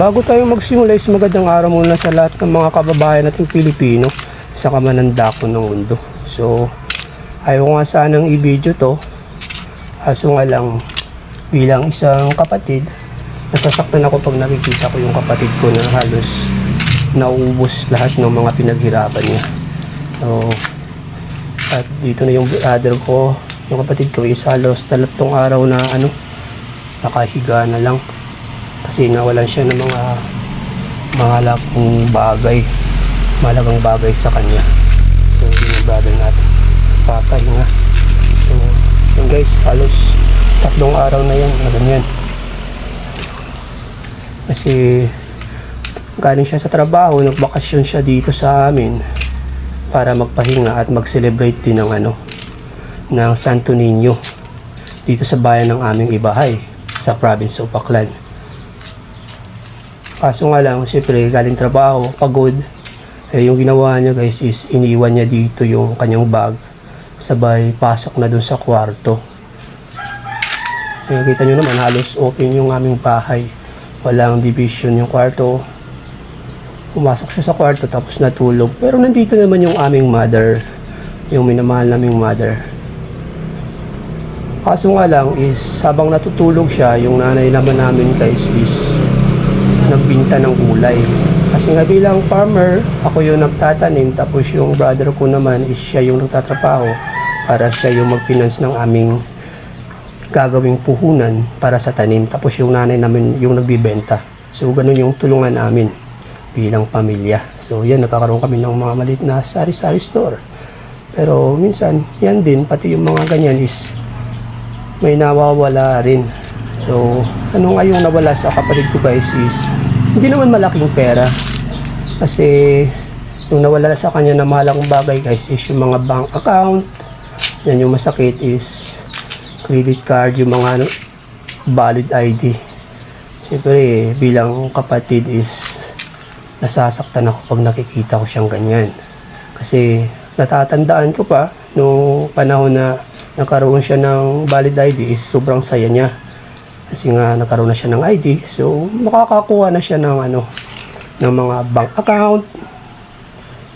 bago tayo magsimula is magandang araw muna sa lahat ng mga kababayan nating Pilipino sa kamanandako ng mundo. So, ayaw nga sanang i-video to. Aso nga lang, bilang isang kapatid, nasasaktan ako pag nakikita ko yung kapatid ko na halos nauubos lahat ng mga pinaghirapan niya. So, at dito na yung brother ko, yung kapatid ko is halos talatong araw na ano, nakahiga na lang kasi nawalan siya ng mga mahalagang bagay mahalagang bagay sa kanya. So yun yung brother natin. Papahinga so yun guys halos tatlong araw na yan na ganyan. Kasi galing siya sa trabaho nagbakasyon siya dito sa amin para magpahinga at mag-celebrate din ng ano ng Santo Niño dito sa bayan ng aming ibahay sa province of Aklan. Kaso nga lang, siyempre galing trabaho, pagod. Eh, yung ginawa niya guys is iniwan niya dito yung kanyang bag. Sabay pasok na dun sa kwarto. Eh, kita nyo naman halos open yung aming bahay. Walang division yung kwarto. Pumasok siya sa kwarto tapos natulog. Pero nandito naman yung aming mother. Yung minamahal naming mother. Kaso nga lang is habang natutulog siya, yung nanay naman namin guys is nagbinta ng gulay. Kasi nga bilang farmer, ako yung nagtatanim tapos yung brother ko naman is siya yung nagtatrabaho para siya yung magfinance ng aming gagawing puhunan para sa tanim. Tapos yung nanay namin yung nagbibenta. So ganun yung tulungan namin bilang pamilya. So yan, nagkakaroon kami ng mga maliit na sari-sari store. Pero minsan, yan din, pati yung mga ganyan is may nawawala rin. So, ano nga yung nawala sa kapatid ko guys is hindi naman malaking pera. Kasi yung nawala sa kanya na mahalagang bagay guys is yung mga bank account. Yan yung masakit is credit card, yung mga ano, valid ID. Siyempre, bilang kapatid is nasasaktan ako pag nakikita ko siyang ganyan. Kasi natatandaan ko pa nung panahon na nagkaroon siya ng valid ID is sobrang saya niya. Kasi nga nagkaroon na siya ng ID, so makakakuha na siya ng ano ng mga bank account.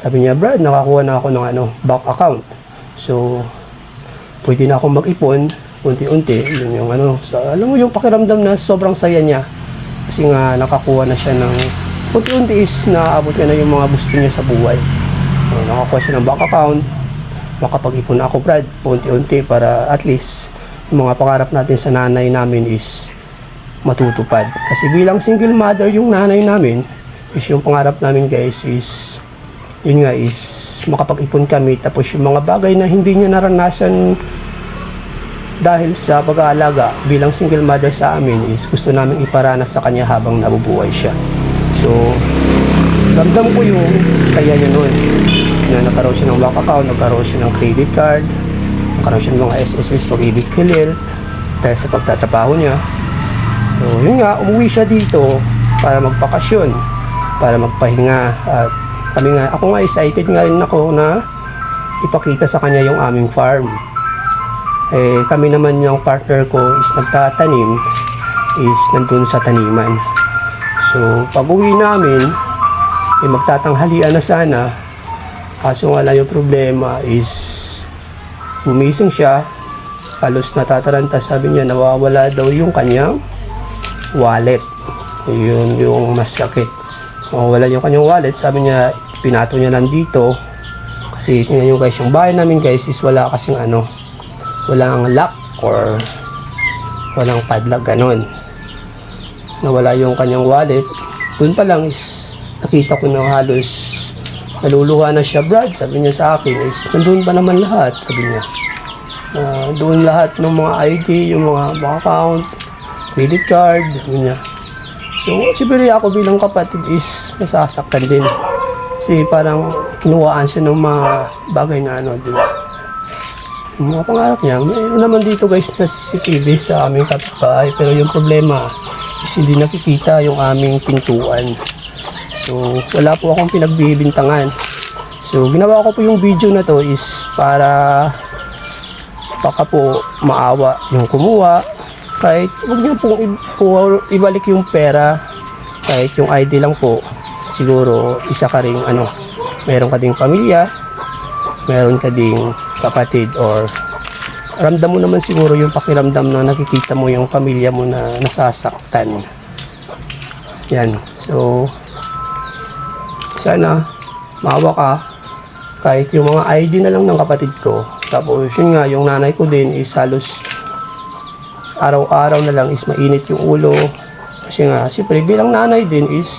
Sabi niya, Brad, nakakuha na ako ng ano, bank account. So, pwede na ako mag-ipon unti-unti. Yun yung ano, so, alam mo yung pakiramdam na sobrang saya niya. Kasi nga nakakuha na siya ng unti-unti is naabot niya na yung mga gusto niya sa buhay. So, nakakuha siya ng bank account, makapag-ipon ako Brad unti-unti para at least mga pangarap natin sa nanay namin is matutupad. Kasi bilang single mother yung nanay namin is yung pangarap namin guys is yun nga is makapag-ipon kami. Tapos yung mga bagay na hindi niya naranasan dahil sa pag-aalaga bilang single mother sa amin is gusto namin iparanas sa kanya habang nabubuhay siya. So ramdam ko yung saya niya noon na nagkaroon siya ng bank account, nagkaroon siya ng credit card, nagkaroon siya ng mga SSS pag-ibig kilil dahil sa pagtatrabaho niya. So, yun nga, umuwi siya dito para magpakasyon, para magpahinga at kami nga, ako nga excited nga rin ako na ipakita sa kanya yung aming farm. Eh, kami naman yung partner ko is nagtatanim, is nandun sa taniman. So, pag uwi namin, eh, magtatanghalian na sana, Kaso nga lang yung problema is gumising siya, halos natataranta, sabi niya nawawala daw yung kanyang wallet. Yun yung masakit. Nawawala yung kanyang wallet, sabi niya pinato niya lang dito. Kasi tingnan nyo guys, yung bahay namin guys is wala kasing ano, walang lock or walang padlock, ganon. Nawala yung kanyang wallet. Doon pa lang is nakita ko na halos naluluha na siya, Brad. Sabi niya sa akin, is, nandun ba naman lahat? Sabi niya. Uh, doon lahat ng mga ID, yung mga bank account, credit card, sabi niya. So, siyempre ako bilang kapatid is nasasaktan din. Kasi parang kinuhaan siya ng mga bagay na ano, di ba? Yung mga pangarap niya, mayroon naman dito guys na CCTV sa aming kapitbahay. Pero yung problema is hindi nakikita yung aming pintuan. So, wala po akong pinagbibintangan. So, ginawa ko po yung video na to is para baka po maawa yung kumuha. Kahit huwag niyo pong ibalik yung pera kahit yung ID lang po, siguro isa ka ring ano, meron ka ding pamilya, meron ka ding kapatid or ramdam mo naman siguro yung pakiramdam na nakikita mo yung pamilya mo na nasasaktan. Yan. So, sana maawa ka kahit yung mga ID na lang ng kapatid ko. Tapos yun nga, yung nanay ko din is halos araw-araw na lang is mainit yung ulo. Kasi nga, siyempre bilang nanay din is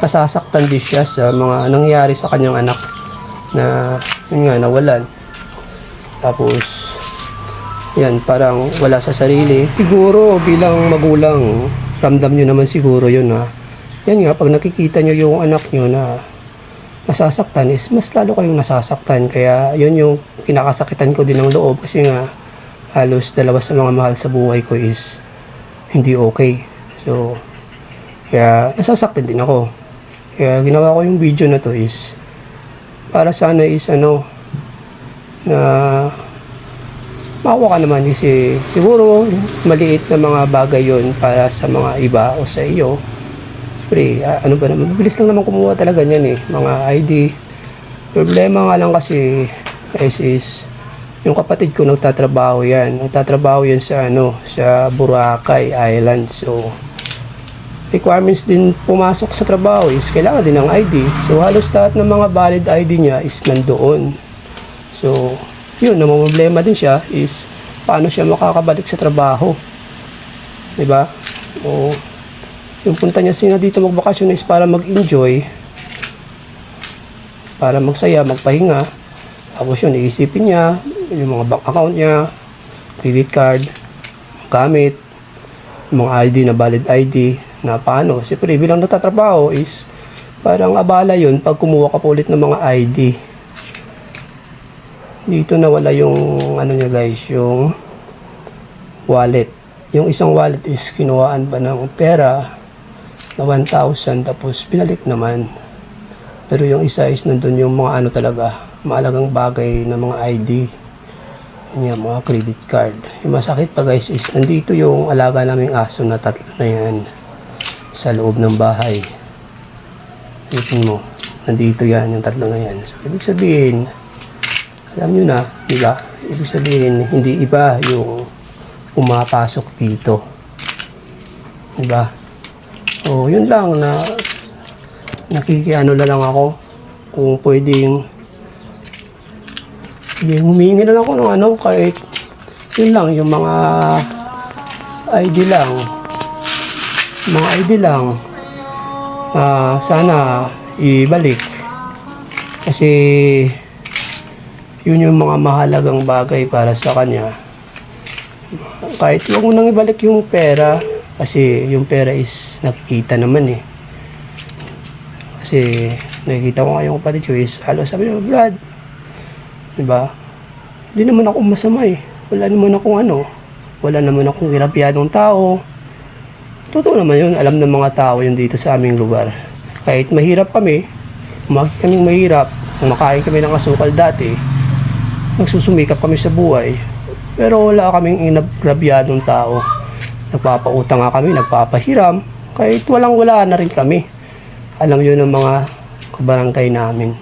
nasasaktan din siya sa mga nangyari sa kanyang anak na yun nga, nawalan. Tapos, yan, parang wala sa sarili. Siguro bilang magulang, ramdam nyo naman siguro yun na yan nga, pag nakikita nyo yung anak nyo na nasasaktan is mas lalo kayong nasasaktan. Kaya yun yung kinakasakitan ko din ng loob kasi nga halos dalawa sa mga mahal sa buhay ko is hindi okay. So, kaya nasasaktan din ako. Kaya ginawa ko yung video na to is para sana is ano na mawa ka naman kasi siguro maliit na mga bagay yon para sa mga iba o sa iyo Pre, ah, ano ba naman, mabilis lang naman kumuha talaga niyan eh, mga ID. Problema nga lang kasi, guys, is, yung kapatid ko nagtatrabaho yan. Nagtatrabaho yan sa ano, sa Boracay Island. So, requirements din pumasok sa trabaho is kailangan din ng ID. So, halos lahat ng mga valid ID niya is nandoon. So, yun, namumblema din siya is paano siya makakabalik sa trabaho. 'Di ba? O, yung punta niya sina dito magbakasyon is para mag-enjoy para magsaya, magpahinga. Tapos yun, iisipin niya yung mga bank account niya credit card gamit mga ID na valid ID na paano, siyempre bilang natatrabaho is parang abala yun pag kumuha ka po ulit ng mga ID dito nawala yung ano niya guys yung wallet. Yung isang wallet is kinuhaan pa ng pera na 1,000 tapos pinalik naman. Pero yung isa is nandun yung mga ano talaga, maalagang bagay na mga ID. Yung mga credit card. Yung masakit pa guys is nandito yung alaga naming aso na tatlo na yan sa loob ng bahay. Tingnan mo, nandito yan yung tatlo na yan. So, ibig sabihin, alam nyo na, di ba? Ibig sabihin, hindi iba yung pumapasok dito. Di ba? O, yun lang na nakikiano na lang ako kung pwedeng hindi, humingi na lang ako ng ano kahit yun lang yung mga ID lang. Mga ID lang. Ah sana ibalik. Kasi yun yung mga mahalagang bagay para sa kanya. Kahit huwag mo nang ibalik yung pera kasi yung pera is nakikita naman eh. Kasi nakikita ko nga yung kapatid ko is halos sabi niya Brad diba? Hindi naman ako masama eh. Wala naman akong ano wala naman akong girabyadong tao. Totoo naman yun alam ng mga tao yun dito sa aming lugar. Kahit mahirap kami umakit kaming mahirap kumakain kami ng asukal dati nagsusumikap kami sa buhay pero wala kaming inagrabyadong tao. Nagpapautang nga kami nagpapahiram kahit walang wala na rin kami. Alam yun ng mga kabarangay namin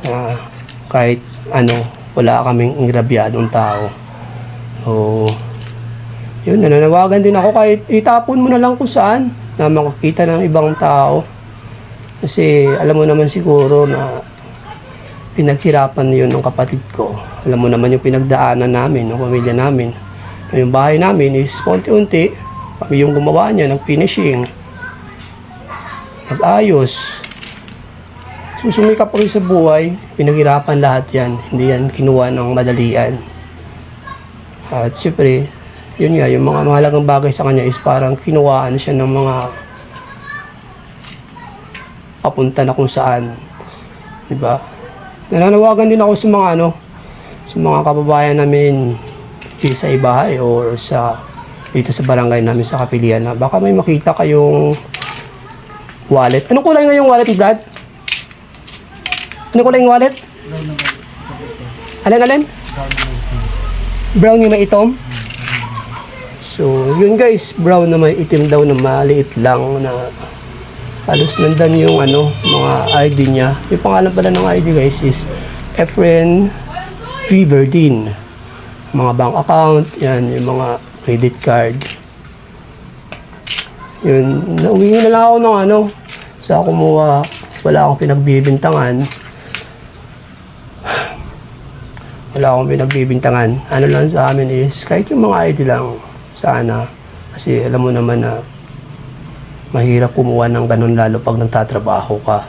na kahit ano wala kaming ingrabyadong tao. So yun nananawagan din ako kahit itapon mo na lang kung saan na makakita ng ibang tao. Kasi alam mo naman siguro na pinaghirapan yun ng kapatid ko. Alam mo naman yung pinagdaanan namin ng pamilya namin. Yung bahay namin is konti-unti kami yung gumawa niya ng finishing. Nag-ayos susumikap rin sa buhay pinaghirapan lahat yan. Hindi yan kinuha ng madalian. At syempre yun nga yung mga mahalagang bagay sa kanya is parang kinuhaan siya ng mga papunta na kung saan. Di ba nananawagan din ako sa mga ano sa mga kababayan namin sa ibahay or sa dito sa barangay namin sa Kapilian na baka may makita kayong wallet. Anong kulay nga yung wallet, Brad? Anong kulay yung wallet? Alin, alin? Brown yung may itom? So, yun guys, brown na may itim daw na maliit lang na halos nandan yung ano, mga ID niya. Yung pangalan pala ng ID guys is Efren Riverdin. Mga bank account, yan, yung mga credit card. Yun, nauwi na lang ako ng ano, sa kumuha, wala akong pinagbibintangan. Wala akong pinagbibintangan. Ano lang sa amin is, kahit yung mga ID lang, sana. Kasi alam mo naman na mahirap kumuha ng ganun lalo pag nagtatrabaho ka.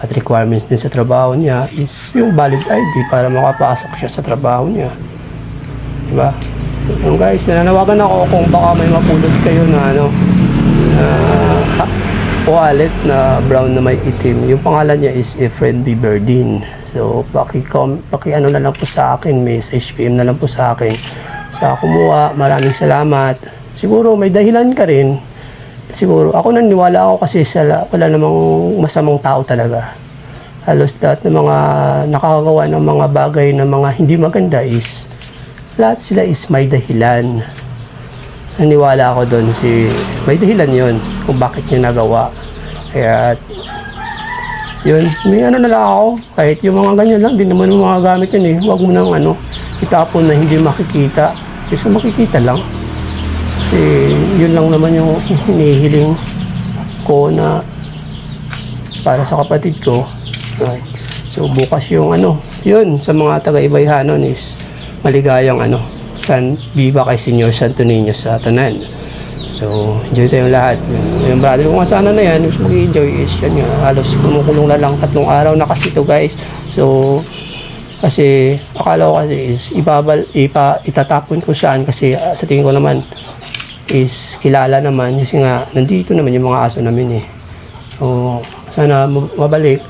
At requirements din sa trabaho niya is yung valid ID para makapasok siya sa trabaho niya. Diba? Yung guys, nananawagan ako kung baka may mapulot kayo na ano, ha- wallet na brown na may itim. Yung pangalan niya is Efren B. Berdin. So, paki, paki ano na lang po sa akin, message PM na lang po sa akin. Sa kumuha, maraming salamat. Siguro may dahilan ka rin. Siguro, ako naniniwala ako kasi sa, wala namang masamang tao talaga. Halos lahat ng mga nakakagawa ng mga bagay na mga hindi maganda is lahat sila is may dahilan. Naniwala ako doon si may dahilan yon kung bakit niya nagawa. Kaya yun may ano na lang ako. Kahit yung mga ganyan lang din naman yung mga gamit yun eh. Huwag mo nang ano itapon na hindi makikita. Kasi makikita lang. Kasi yun lang naman yung hinihiling ko na para sa kapatid ko. So bukas yung ano yun sa mga taga-ibayhanon is maligayang ano San Viva kay Senyor Santo Niño sa Tanan. So, enjoy tayong lahat. Yun. Yung brother ko nga sana na yan, mas mag-enjoy is yan nga, halos kumukulong na lang tatlong araw na kasi ito guys. So, kasi akala ko kasi is ibabal, ipa, itatapon ko saan kasi ah, sa tingin ko naman is kilala naman kasi nga nandito naman yung mga aso namin eh. So, sana ma- mabalik.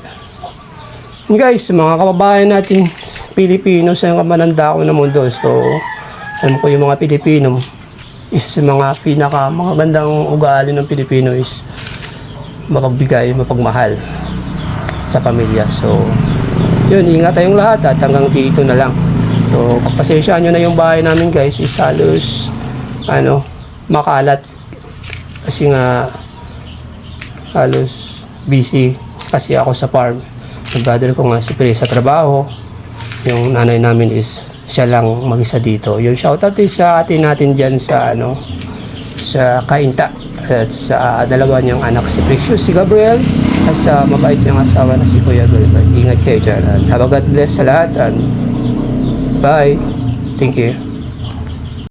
Yun guys, mga kababayan natin Pilipino sa kamananda ko ng mundo. So, alam ko yung mga Pilipino, isa sa mga pinaka mga gandang ugali ng Pilipino is mapagbigay, mapagmahal sa pamilya. So, yun, ingat tayong lahat at hanggang dito na lang. So, pasensya nyo na yung bahay namin guys is halos, ano, makalat. Kasi nga, halos busy kasi ako sa farm. Nag-gather ko nga si Pri sa trabaho. Yung nanay namin is siya lang mag-isa dito. Yung shoutout is sa atin natin dyan sa ano sa Kainta at sa dalawa niyang anak si Precious, si Gabriel at sa mabait niyang asawa na si Kuya Gilbert. Ingat kayo dyan. Have a God bless sa lahat and bye. Thank you.